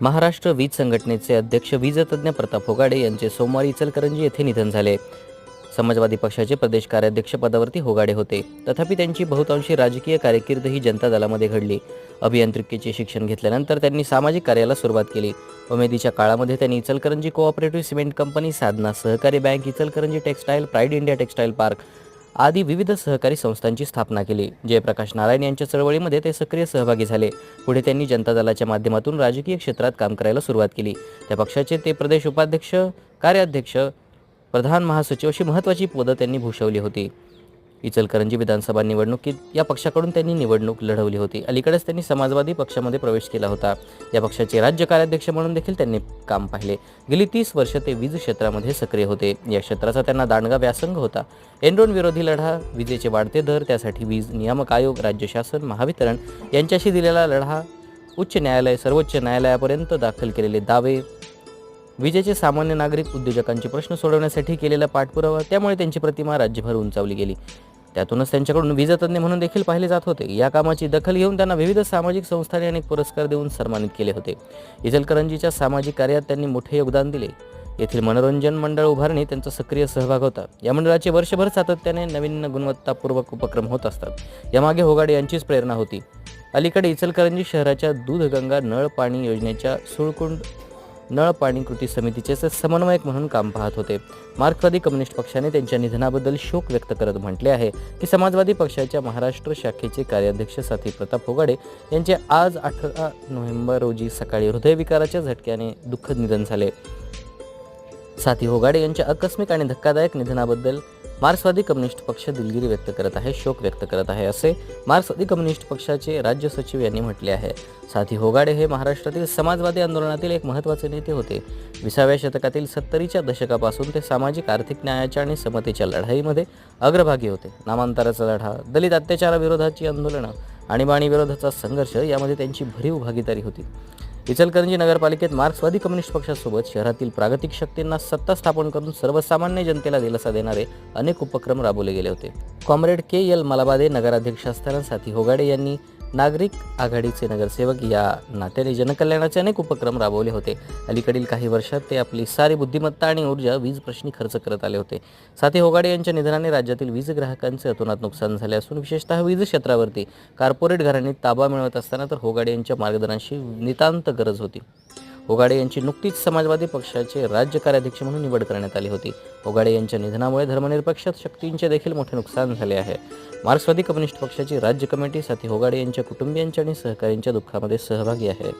महाराष्ट्र वीज संघटनेचे अध्यक्ष वीजतज्ञ प्रताप होगाडे यांचे सोमवारी इचलकरंजी येथे निधन झाले. समाजवादी पक्षाचे प्रदेश कार्याध्यक्ष पदावरती होगाडे होते. तथापि त्यांची बहुतांशी राजकीय कारकीर्द ही जनता दलामध्ये घडली. अभियांत्रिकीचे शिक्षण घेतल्यानंतर त्यांनी सामाजिक कार्याला सुरुवात केली. उमेदीच्या काळामध्ये त्यांनी Ichalkaranji cooperative cement company Sadhana सहकारी bank Ichalkaranji textile pride India textile park आदी विविध सहकारी संस्थांची स्थापना केली. जयप्रकाश नारायण यांच्या चळवळीमध्ये ते सक्रिय सहभागी झाले. पुढे त्यांनी जनता दलाच्या माध्यमातून राजकीय क्षेत्रात काम करायला सुरुवात केली. त्या पक्षाचे ते प्रदेश उपाध्यक्ष कार्याध्यक्ष प्रधान महासचिव अशी महत्त्वाची पदं त्यांनी भूषवली होती. इचलकरंजी विधानसभा निवडणुकीत या पक्षाकडून त्यांनी निवडणूक लढवली होती. अलीकडेच त्यांनी समाजवादी पक्षामध्ये प्रवेश केला होता. या पक्षाचे राज्य कार्याध्यक्ष म्हणून देखील त्यांनी काम पाहिले. गेली तीस वर्ष ते वीज क्षेत्रामध्ये सक्रिय होते. या क्षेत्राचा त्यांना दांडगा व्यासंग होता. एनरोन विरोधी लढा विजेचे वाढते दर त्यासाठी वीज नियामक आयोग राज्य शासन महावितरण यांच्याशी दिलेला लढा उच्च न्यायालय सर्वोच्च न्यायालयापर्यंत दाखल केलेले दावे विजेचे सामान्य नागरिक उद्योजकांचे प्रश्न सोडवण्यासाठी केलेला पाठपुरावा त्यामुळे त्यांची प्रतिमा राज्यभर उंचावली गेली. त्यातूनच त्यांच्याकडून वीजतज्ञ म्हणून देखील पाहिले जात होते. या कामाची दखल घेऊन त्यांना विविध सामाजिक संस्थांनी अनेक पुरस्कार देऊन सन्मानित केले होते. इचलकरंजीच्या सामाजिक कार्यात त्यांनी मोठे योगदान दिले. येथील मनोरंजन मंडळ उभारणी त्यांचा सक्रिय सहभाग होता. या मंडळाचे वर्षभर सातत्याने नवीन गुणवत्तापूर्वक उपक्रम होत असतात. यामागे होगाडे यांचीच प्रेरणा होती. अलीकडे इचलकरंजी शहराच्या दूधगंगा नळ पाणी योजनेच्या सुळकुंड नळ पाणी कृती समितीचे समन्वयक म्हणून काम पाहत होते. मार्क्सवादी कम्युनिस्ट पक्षाने त्यांच्या निधनाबद्दल शोक व्यक्त करत म्हटले आहे की समाजवादी पक्षाच्या महाराष्ट्र शाखेचे कार्याध्यक्ष साथी प्रताप होगाडे यांचे आज अठरा नोव्हेंबर रोजी सकाळी हृदयविकाराच्या झटक्याने दुःखद निधन झाले. साथी होगाडे यांच्या आकस्मिक आणि धक्कादायक निधनाबद्दल मार्क्सवादी कम्युनिस्ट पक्ष दिलगिरी व्यक्त करत आहे शोक व्यक्त करत आहे असे मार्क्सवादी कम्युनिस्ट पक्षाचे राज्य सचिव यांनी म्हटले आहे. साथी होगाडे हे महाराष्ट्रातील समाजवादी आंदोलनातील एक महत्त्वाचे नेते होते. विसाव्या शतकातील सत्तरीच्या दशकापासून ते सामाजिक आर्थिक न्यायाच्या आणि समतेच्या लढाईमध्ये अग्रभागी होते. नामांतराचा लढा दलित अत्याचाराविरोधाची आंदोलनं आणीबाणीविरोधाचा संघर्ष यामध्ये त्यांची भरीव भागीदारी होती. इचलकरंजी नगरपालिकेत मार्क्सवादी कम्युनिस्ट पक्षासोबत शहरातील प्रागतिक शक्तींना सत्ता स्थापन करून सर्वसामान्य जनतेला दिलासा देणारे अनेक उपक्रम राबवले गेले होते. कॉम्रेड के. एल. मलाबादे नगराध्यक्ष असताना साथी होगाडे यांनी नागरिक आघाडीचे नगरसेवक या नात्याने जनकल्याणाचे अनेक उपक्रम राबवले होते. अलीकडील काही वर्षात ते आपली सारी बुद्धिमत्ता आणि ऊर्जा वीज प्रश्नी खर्च करत आले होते. साथी होगाडे यांच्या निधनाने राज्यातील वीज ग्राहकांचे अतोनात नुकसान झाले असून विशेषतः वीज क्षेत्रावरती कॉर्पोरेट घरांनी ताबा मिळवत असताना तर होगाडे यांच्या मार्गदर्शनाची नितांत गरज होती. होगाडे यांची नुकतीच समाजवादी पक्षाचे राज्य कार्याध्यक्ष म्हणून निवड करण्यात आली होती. होगाडे यांच्या निधनामुळे धर्मनिरपेक्ष शक्तींचे देखील मोठे नुकसान झाले आहे. मार्क्सवादी कम्युनिस्ट पक्षाची राज्य कमिटी साथी होगाडे यांच्या कुटुंबियांच्या आणि सहकाऱ्यांच्या दुःखामध्ये सहभागी आहे.